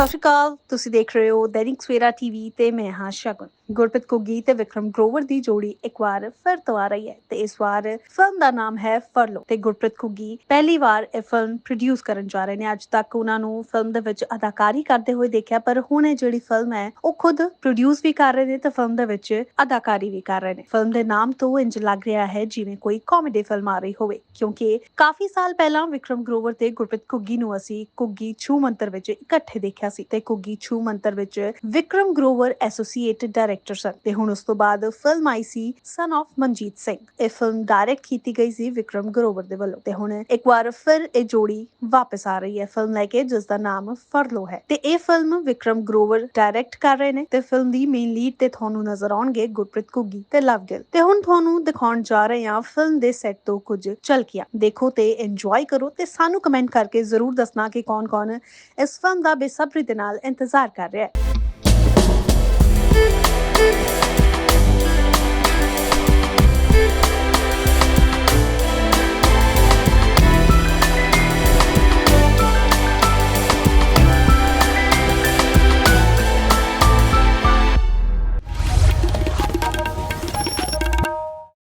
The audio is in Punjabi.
ਸਤਿ ਸ਼੍ਰੀ ਅਕਾਲ, ਤੁਸੀਂ ਦੇਖ ਰਹੇ ਹੋ ਦੈਨਿਕ ਸਵੇਰਾ ਟੀਵੀ ਤੇ ਮੈਂ ਹਾਂ ਸ਼ਗੁਨ। ਗੁਰਪ੍ਰੀਤ ਕੁੱਗੀ ਤੇ ਵਿਕਰਮ ਗਰੋਵਰ ਦੀ ਜੋੜੀ ਇੱਕ ਵਾਰ ਫਿਰ ਤੋਂ ਆ ਰਹੀ ਹੈ ਤੇ ਇਸ ਵਾਰ ਫਿਲਮ ਦਾ ਨਾਮ ਹੈ ਫਰਲੋ ਤੇ ਗੁਰਪ੍ਰੀਤ ਕੁੱਗੀ ਪਹਿਲੀ ਵਾਰ ਇਹ ਫਿਲਮ ਪ੍ਰੋਡਿਊਸ ਕਰਨ ਜਾ ਰਹੇ ਨੇ। ਅੱਜ ਤੱਕ ਉਹਨਾਂ ਨੂੰ ਫਿਲਮ ਦੇ ਵਿੱਚ ਅਦਾਕਾਰੀ ਕਰਦੇ ਹੋਏ ਦੇਖਿਆ, ਪਰ ਹੁਣ ਇਹ ਜਿਹੜੀ ਫਿਲਮ ਹੈ, ਉਹ ਖੁਦ ਪ੍ਰੋਡਿਊਸ ਵੀ ਕਰ ਰਹੇ ਨੇ ਤੇ ਫਿਲਮ ਦੇ ਵਿੱਚ ਅਦਾਕਾਰੀ ਵੀ ਕਰ ਰਹੇ ਨੇ। ਫਿਲਮ ਦੇ ਨਾਮ ਤੋਂ ਇੰਜ ਲੱਗ ਰਿਹਾ ਹੈ ਜਿਵੇਂ ਕੋਈ ਕਾਮੇਡੀ ਫਿਲਮ ਆ ਰਹੀ ਹੋਵੇ, ਕਿਉਂਕਿ ਕਾਫੀ ਸਾਲ ਪਹਿਲਾਂ ਵਿਕਰਮ ਗਰੋਵਰ ਤੇ ਗੁਰਪ੍ਰੀਤ ਕੁੱਗੀ ਨੂੰ ਅਸੀਂ ਕੁੱਗੀ ਛੂ ਮੰਤਰ ਵਿੱਚ ਇਕੱਠੇ ਦੇਖਿਆ ਸੀ ਤੇ ਕੁੱਗੀ ਛੂ ਮੰਤਰ ਵਿੱਚ ਵਿਕਰਮ ਗਰੋਵਰ ਐਸੋਸੀਏਟ ਡਾਇਰੈਕਟਰ ਸਨ ਤੇ ਹੁਣ ਉਸ ਤੋਂ ਬਾਅਦ ਫਿਲਮ ਆਈ ਸੀ ਸਨ of ਮਨਜੀਤ ਸਿੰਘ। ਇਹ ਫਿਲਮ ਡਾਇਰੈਕਟ ਕੀਤੀ ਗਈ ਸੀ ਵਿਕਰਮ ਗਰੋਵਰ ਦੇ ਵੱਲੋਂ ਤੇ ਹੁਣ ਇੱਕ ਵਾਰ ਫਿਰ ਇਹ ਜੋੜੀ ਵਾਪਸ ਆ ਰਹੀ ਹੈ ਫਿਲਮ ਲੈ ਕੇ ਜਿਸ ਦਾ ਨਾਮ ਫਰਲੋ ਹੈ। ਤੇ ਇਹ ਫਿਲਮ ਵਿਕਰਮ ਗਰੋਵਰ ਡਾਇਰੈਕਟ ਕਰ ਰਹੇ ਨੇ ਤੇ ਫਿਲਮ ਦੀ ਮੇਨ ਲੀਡ ਤੇ ਤੁਹਾਨੂੰ ਨਜ਼ਰ ਆਉਣਗੇ ਗੁਰਪ੍ਰੀਤ ਕੁੱਗੀ ਤੇ ਲਵ ਗਿੱਲ। ਤੇ ਹੁਣ ਤੁਹਾਨੂੰ ਦਿਖਾਉਣ ਜਾ ਰਹੇ ਹਾਂ ਫਿਲਮ ਦੇ ਸੈੱਟ ਤੋਂ ਕੁਝ ਝਲਕੀਆਂ। ਦੇਖੋ ਤੇ ਇੰਜੋਏ ਕਰੋ ਤੇ ਸਾਨੂੰ ਕਮੈਂਟ ਕਰਕੇ ਜ਼ਰੂਰ ਦੱਸਣਾ ਕਿ ਕੌਣ-ਕੌਣ ਇਸ ਫਿਲਮ ਦਾ ਬੇਸਬਰੀ ਦੇ ਨਾਲ ਇੰਤਜ਼ਾਰ ਕਰ ਰਿਹਾ ਹੈ।